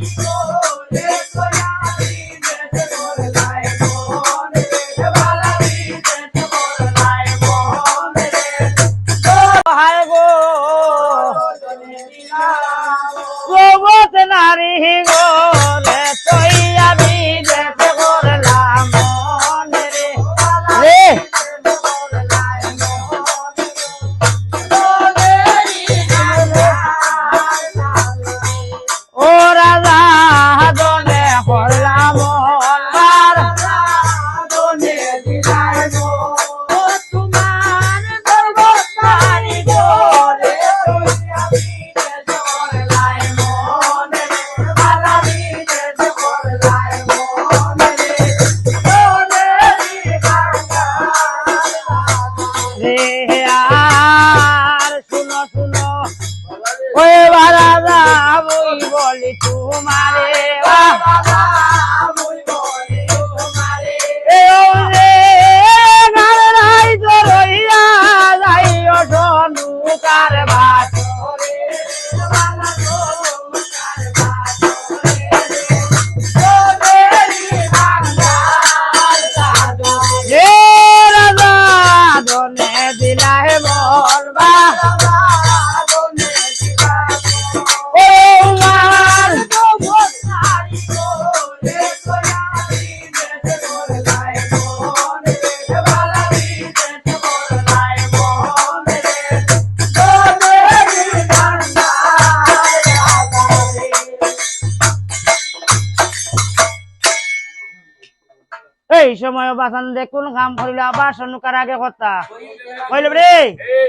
হায় তোমারে সময় বাসান দে কোন কাম করিল আবার সনুকার আগে কথা কইল রে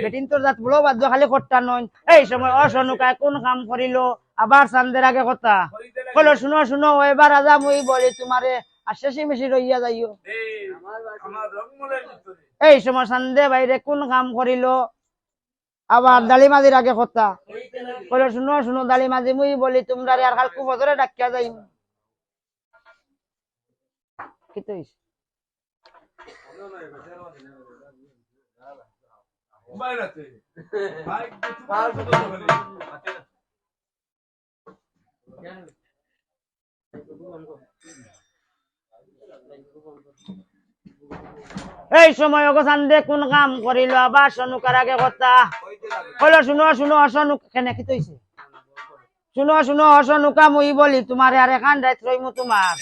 বেটিন তোর জাত বলো বাদ্য খালি করতা নয়। এই সময় অসনুকায় কোন কাম করিল আবার চান্দের আগে কথা কইল শুনো শুনো এবার রাজা মুই বলি তোমারে আশেষি মেশি রইয়া যাইও। এই সময় সান্দে বাইরে কোন কাম করিল আবার দালি মাঝির আগে কথা কইল শুনো শুনো দালি মাঝি মুই বলি তোমরা আর কাল কুবজরে ডাকিয়া যাই কি তো? এই সময় অগসান দে কোন কাম করিল, আবার সনুকার আগে কথা কইল, শুনো শুনো, অসনুক, কেনে কি তৈছে? শুনো শুনো, অসনুকা মুই বলি, তোমার আর এখান রাত রইমু তোমার।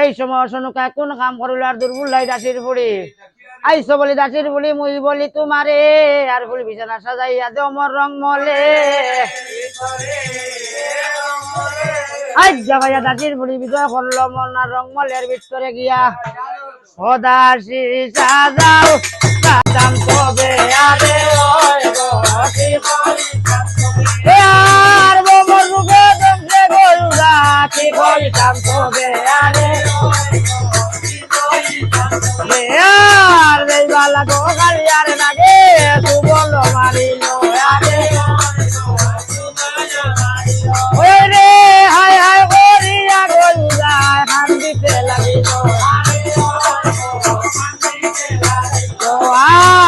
এই সময় অসনুকা কোন কাম করিল আর দুর্বল লাই দাসির বুড়ি আইসো বলি দাসির বুড়ি মুই বলি তোমারে, আর ফুল বিছানা সাজাইয়া দে অমর রং মলে। আজ জাগাইয়া দাসির বুড়ি বিজয় করল মনার রং মলের ভিতরে গিয়া। সদাসি সাজাও, সাজাম তবে আরে ওই গতি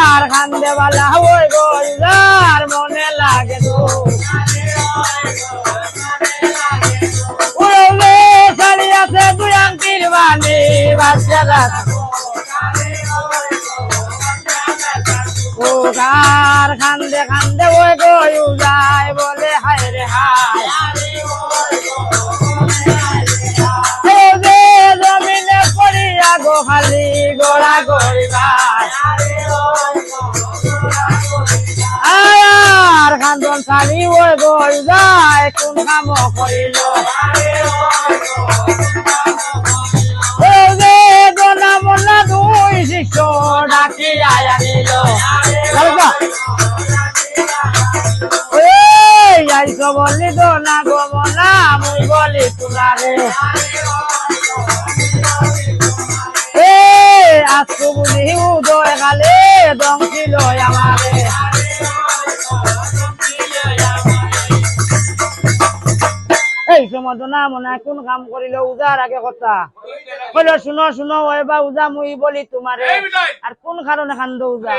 আর খান্দে বালা ওই গোলদার মনে লাগে তো। উড়বে শাড়ি আছে দুই আংটির বাণী বাচ্চারা খান্দে ওই গয়ু যায় বলে, হায় রে, হায় গো খালি গোড়া গড়িবার আর খান্দন শাড়ি ওই গই যায়, কোন কাম করিল। বলি দোনা গো মনা, মুই বলি তুলারে এ সময় না মনে কোন কাম করিল উজার আগে কথা। কইল শুনো শুনো উজা মুই বলি তোমারে আর কোন কারণে কান্দ উজা?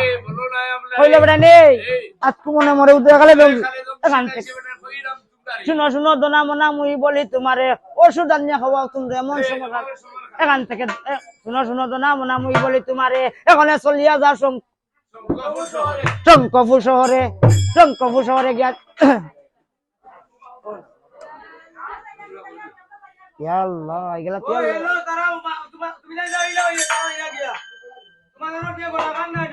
কইল বেটা নেই। আজকে মনে মরে থেকে শুনো শুনো দোনা মোনা মুই বলি তোমারে ওষুধ আনিয়া খাওয়াও তুমি এমন সমস্যা এখান থেকে শুনো শুনো দোনা মোনা মুই বলি তোমারে এখানে চলিয়া যা শঙ্কফু শহরে শঙ্কফু শহরে গিয়া ইয়া আল্লাহ এগুলা কি এলো তারা তুমি যাই যাই যাই তারা গিয়া তোমার দিয়ে বলা? গান না